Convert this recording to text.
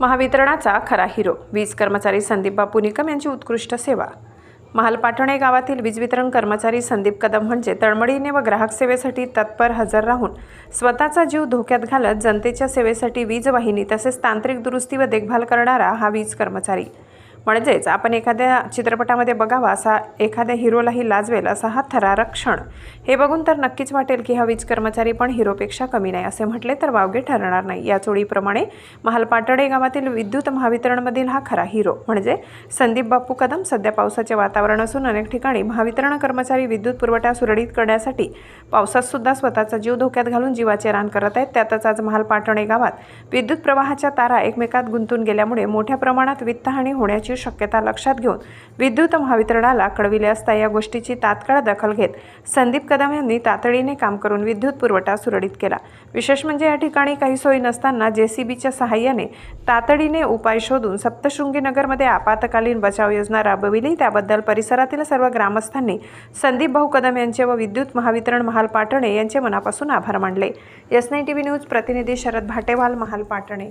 महावितरणाचा खरा हिरो. वीज कर्मचारी संदीप बापू निकम यांची उत्कृष्ट सेवा. महालपाठणे गावातील वीज वितरण कर्मचारी संदीप कदम म्हणजे तळमळीने व ग्राहक सेवेसाठी तत्पर हजर राहून स्वतःचा जीव धोक्यात घालत जनतेच्या सेवेसाठी वीज वाहिनी तसेच तांत्रिक दुरुस्ती व देखभाल करणारा हा वीज कर्मचारी. म्हणजेच आपण एखाद्या चित्रपटामध्ये बघावा असा एखाद्या हिरोलाही लाजवेल असा हा थरारक क्षण. हे बघून तर नक्कीच वाटेल की हा वीज कर्मचारी पण हिरोपेक्षा कमी नाही असे म्हटले तर वावगे ठरणार नाही. या चोळीप्रमाणे महालपाटडे गावातील विद्युत महावितरणमधील हा खरा हिरो. म्हणजे संदीप बापू कदम सध्या पावसाचे वातावरण असून अनेक ठिकाणी महावितरण कर्मचारी विद्युत पुरवठा सुरळीत करण्यासाठी पावसात सुद्धा स्वतःचा जीव धोक्यात घालून जीवाचे रान करत आहेत. त्यातच आज महालपाटणे गावात विद्युत प्रवाहाच्या तारा एकमेकात गुंतून गेल्यामुळे मोठ्या प्रमाणात वित्तहानी होण्याची शक्यता लक्षात घेऊन विद्युत महावितरणाला कळविले असता या गोष्टीची तात्काळ दखल घेत संदीप कदम यांनी तातडीने काम करून विद्युत पुरवठा सुरळीत केला. विशेष म्हणजे या ठिकाणी काही सोयी नसताना जेसीबीच्या सहाय्याने तातडीने उपाय शोधून सप्तशृंगीनगरमध्ये आपातकालीन बचाव योजना राबविली. त्याबद्दल परिसरातील सर्व ग्रामस्थांनी संदीप भाऊ कदम यांचे व विद्युत महावितरण महाल पाटणे यांचे मनापासून आभार मानले. S nine T V news प्रतिनिधी शरद भाटेवाल महाल पाटणे.